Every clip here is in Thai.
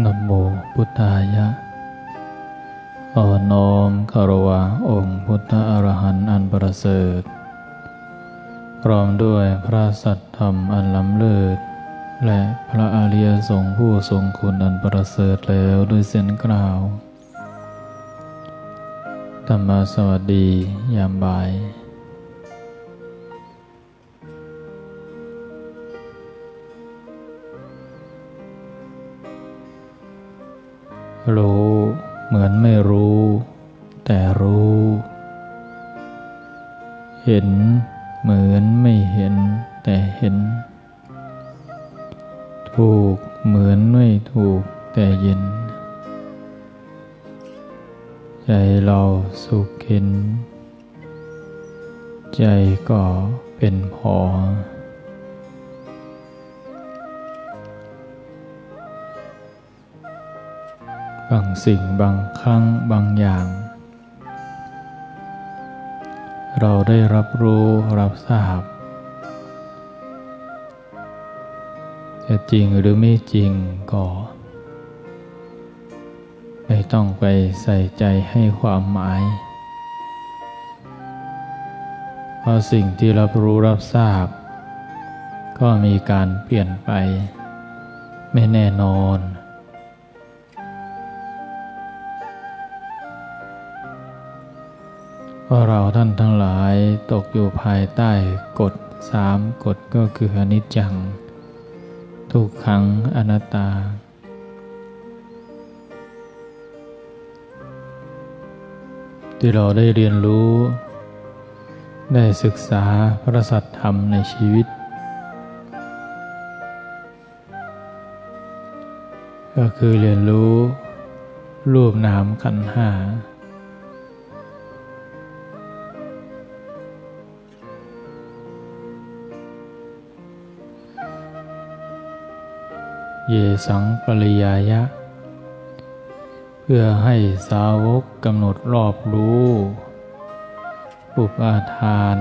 นโมพุทธายะอ่อนน้อมคารวะองค์พุทธอรหันต์อันประเสริฐ พร้อมด้วยพระสัตธรรมอันล้ำเลิศ และพระอริยสงฆ์ผู้ทรงคุณอันประเสริฐแล้วด้วยเสียงกล่าว ธรรมสวัสดียามบ่าย รู้เหมือนไม่รู้ แต่รู้ เห็นเหมือนไม่เห็น แต่เห็น ถูกเหมือนไม่ถูกแต่เย็น ใจเราสุขเห็น ใจก็เป็นพอ บางสิ่งบางครั้งบางอย่าง เราได้รับรู้รับทราบ จะจริงหรือไม่จริงก็ไม่ต้องไปใส่ใจให้ความหมาย เพราะสิ่งที่รับรู้รับทราบ ก็มีการเปลี่ยนไป ไม่แน่นอน เพราะเราท่านทั้งหลายตกอยู่ภายใต้กฎสามกฎก็คืออนิจจัง ทุกขังอนัตตา ที่เราได้เรียนรู้ ได้ศึกษาพระสัทธรรมในชีวิต ก็คือเรียนรู้รูปนามขันธ์ห้า เยสังปริยายะ เพื่อให้สาวกกำหนดรอบรู้อุปาทาน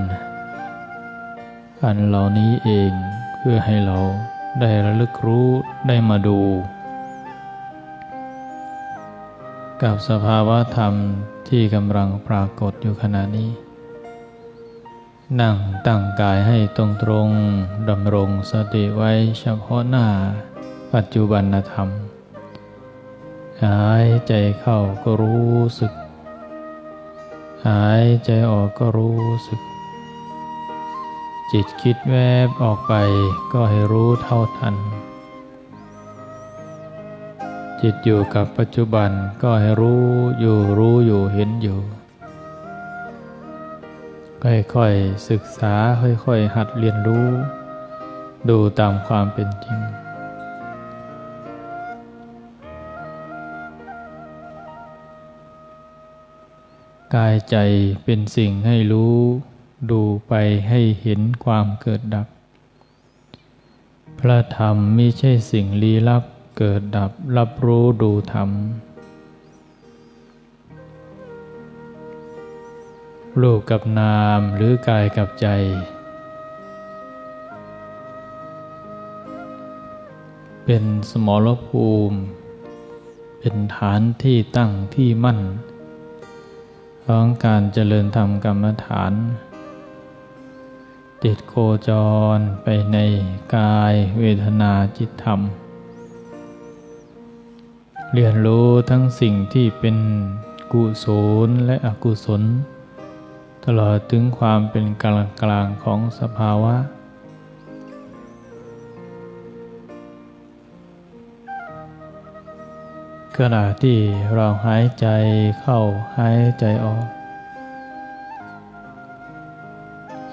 อันเหล่านี้เองเพื่อให้เราได้ระลึกรู้ได้มาดู กับสภาวะธรรมที่กำลังปรากฏอยู่ขณะนี้ นั่งตั้งกายให้ตรงตรงดำรงสติไว้เฉพาะหน้า ปัจจุบันธรรม หายใจเข้าก็รู้สึก หายใจออกก็รู้สึก จิตคิดแวบออกไปก็ให้รู้เท่าทัน จิตอยู่กับปัจจุบันก็ให้รู้อยู่รู้อยู่เห็นอยู่ ค่อยๆศึกษาค่อยๆหัดเรียนรู้ ดูตามความเป็นจริง กายใจเป็นสิ่งให้รู้ดูไปให้เห็นความเกิดดับ พระธรรมไม่ใช่สิ่งลี้ลับเกิดดับรับรู้ดูธรรม รูปกับนามหรือกายกับใจ เป็นสมรภูมิ เป็นฐานที่ตั้งที่มั่น ของการเจริญธรรมกรรมฐานติดโคจรไปในกายเวทนาจิตธรรม เรียนรู้ทั้งสิ่งที่เป็นกุศลและอกุศล ตลอดถึงความเป็นกลางกลางๆของสภาวะ ขณะที่เราหายใจเข้าหายใจออก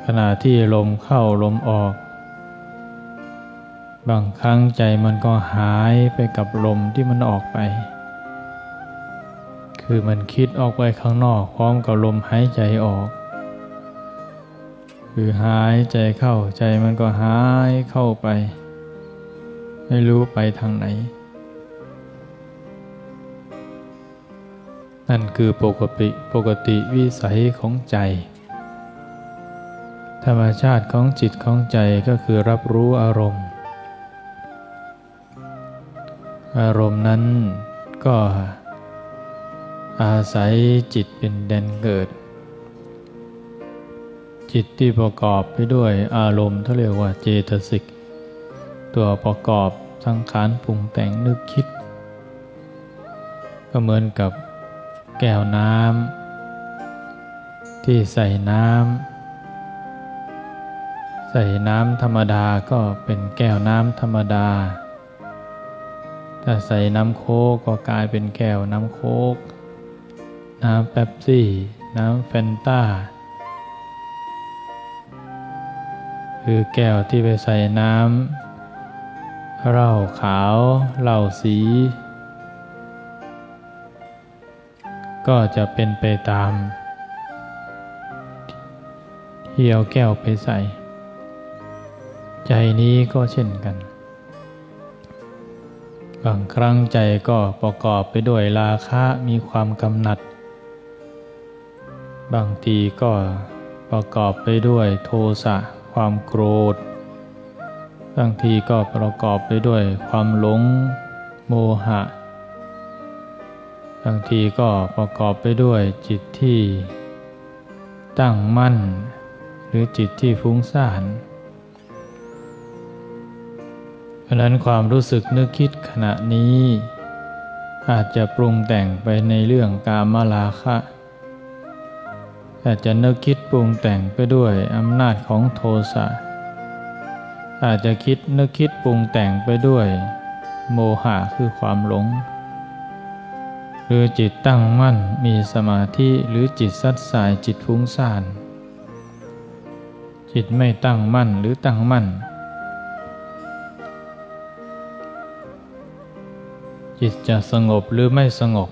ขณะที่ลมเข้าลมออก บางครั้งใจมันก็หายไปกับลมที่มันออกไป คือมันคิดออกไปข้างนอกพร้อมกับลมหายใจออก คือหายใจเข้าใจมันก็หายเข้าไป ไม่รู้ไปทางไหน นั่นคือปกติปกติวิสัยของใจ ธรรมชาติของจิตของใจก็คือรับรู้อารมณ์ อารมณ์นั้นก็อาศัยจิตเป็นแดนเกิด จิตที่ประกอบไปด้วยอารมณ์ที่เรียกว่าเจตสิก ตัวประกอบสังขารปรุงแต่งนึกคิด ก็เหมือนกับ แก้วน้ำที่ใส่น้ำใส่น้ำธรรมดาก็เป็นแก้วน้ำธรรมดา ถ้าใส่น้ำโค้กก็กลายเป็นแก้วน้ำโค้ก น้ำเป๊ปซี่ น้ำแฟนต้า คือแก้วที่ไปใส่น้ำเหล้าขาวเหล้าสี ก็จะเป็นไปตามที่เอาแก้วไปใส่ ใจนี้ก็เช่นกัน บางครั้งใจก็ประกอบไปด้วยราคะมีความกำหนัด บางทีก็ประกอบไปด้วยโทสะความโกรธ บางทีก็ประกอบไปด้วยความหลงโมหะ บางทีก็ประกอบไปด้วยจิตที่ตั้งมั่น หรือจิตที่ฟุ้งซ่านเพราะนั้นความรู้สึกนึกคิดขณะนี้ อาจจะปรุงแต่งไปในเรื่องกามลาคะอาจจะนึกคิดปรุงแต่งไปด้วยอำนาจของโทสะ อาจจะคิดนึกคิดปรุงแต่งไปด้วย โมหะคือความหลง หรือจิตตั้งมั่นมีสมาธิหรือจิตสัดสายจิตฟุ้งซ่าน จิตไม่ตั้งมั่นหรือตั้งมั่น จิตจะสงบหรือไม่สงบ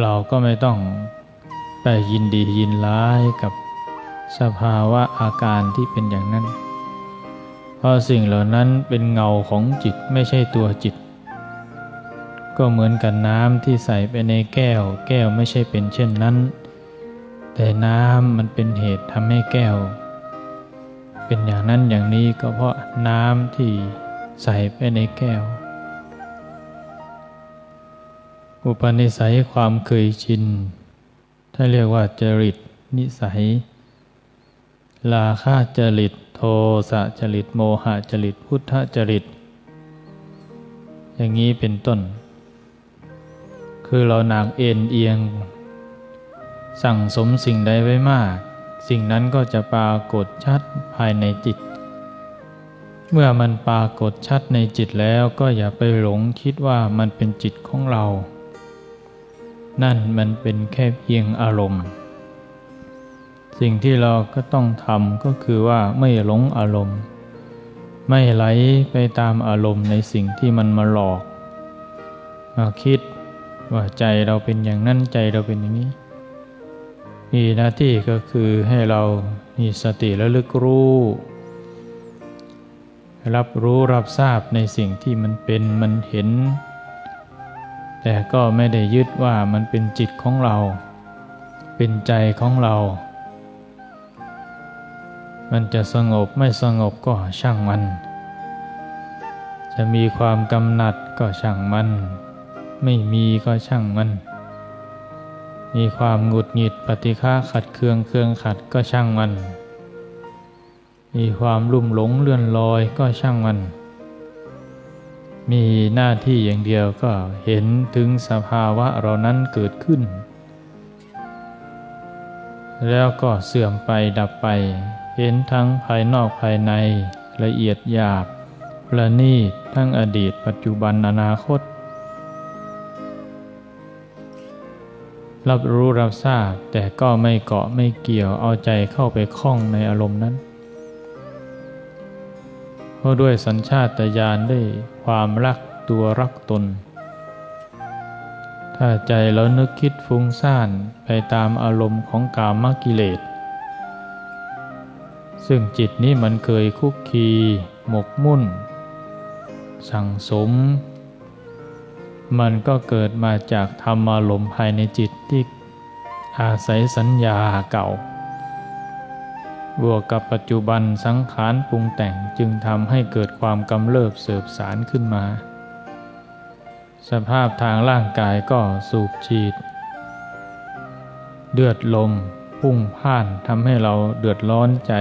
เราก็ไม่ต้องไปยินดียินร้ายกับสภาวะอาการที่เป็นอย่างนั้น เพราะสิ่งเหล่านั้นเป็นเงาของจิตไม่ใช่ตัวจิต ก็เหมือนกับน้ำที่ใส่ไปในแก้ว แก้วไม่ใช่เป็นเช่นนั้น แต่น้ำมันเป็นเหตุทำให้แก้ว เป็นอย่างนั้นอย่างนี้ก็เพราะน้ำที่ใส่ไปในแก้ว อุปนิสัยความเคยชิน ถ้าเรียกว่าจริตนิสัย ลาคาจริต โทสะจริตโมหะจริตพุทธจริต อย่างนี้เป็นต้น คือเราหนักเอ็นเอียง สั่งสมสิ่งใดไว้มาก สิ่งนั้นก็จะปรากฏชัดภายในจิต เมื่อมันปรากฏชัดในจิตแล้วก็อย่าไปหลงคิดว่ามันเป็นจิตของเรา นั่นมันเป็นแค่เพียงอารมณ์ สิ่งที่เราก็ต้องทำก็คือว่าไม่หลงอารมณ์ ไม่ไหลไปตามอารมณ์ในสิ่งที่มันมาหลอก มาคิดว่าใจเราเป็นอย่างนั้นใจเราเป็นอย่างนี้มีหน้าที่ก็คือให้เรามีสติและลึกรู้ รับรู้รับทราบในสิ่งที่มันเป็นมันเห็น แต่ก็ไม่ได้ยึดว่ามันเป็นจิตของเรา เป็นใจของเรา มันจะสงบไม่สงบก็ช่างมัน จะมีความกำหนัดก็ช่างมัน ไม่มีก็ช่างมัน มีความหงุดหงิดปฏิฆาขัดเคืองเครื่องขัดก็ช่างมัน มีความลุ่มหลงเลื่อนลอยก็ช่างมัน มีหน้าที่อย่างเดียวก็เห็นถึงสภาวะเรานั้นเกิดขึ้น แล้วก็เสื่อมไปดับไป เห็นทั้งภายนอกภายในละเอียดหยาบประณีตทั้งอดีตปัจจุบันอนาคต รับรู้รับทราบแต่ก็ไม่เกาะไม่เกี่ยวเอาใจเข้าไปคล้องในอารมณ์นั้น เพราะด้วยสัญชาตญาณได้ความรักตัวรักตน ถ้าใจเรานึกคิดฟุ้งซ่านไปตามอารมณ์ของกามกิเลส ซึ่งจิตนี้มันเคยคุกคีหมกมุ่น สั่งสม มันก็เกิดมาจากธรรมอารมณ์ภายในจิตที่อาศัยสัญญาเก่า บวกกับปัจจุบันสังขารปรุงแต่งจึงทำให้เกิดความกำเริบเสบสารขึ้นมา สภาพทางร่างกายก็สูบฉีดเลือดลมพุ่งพ่านทำให้เราเดือดร้อนใจ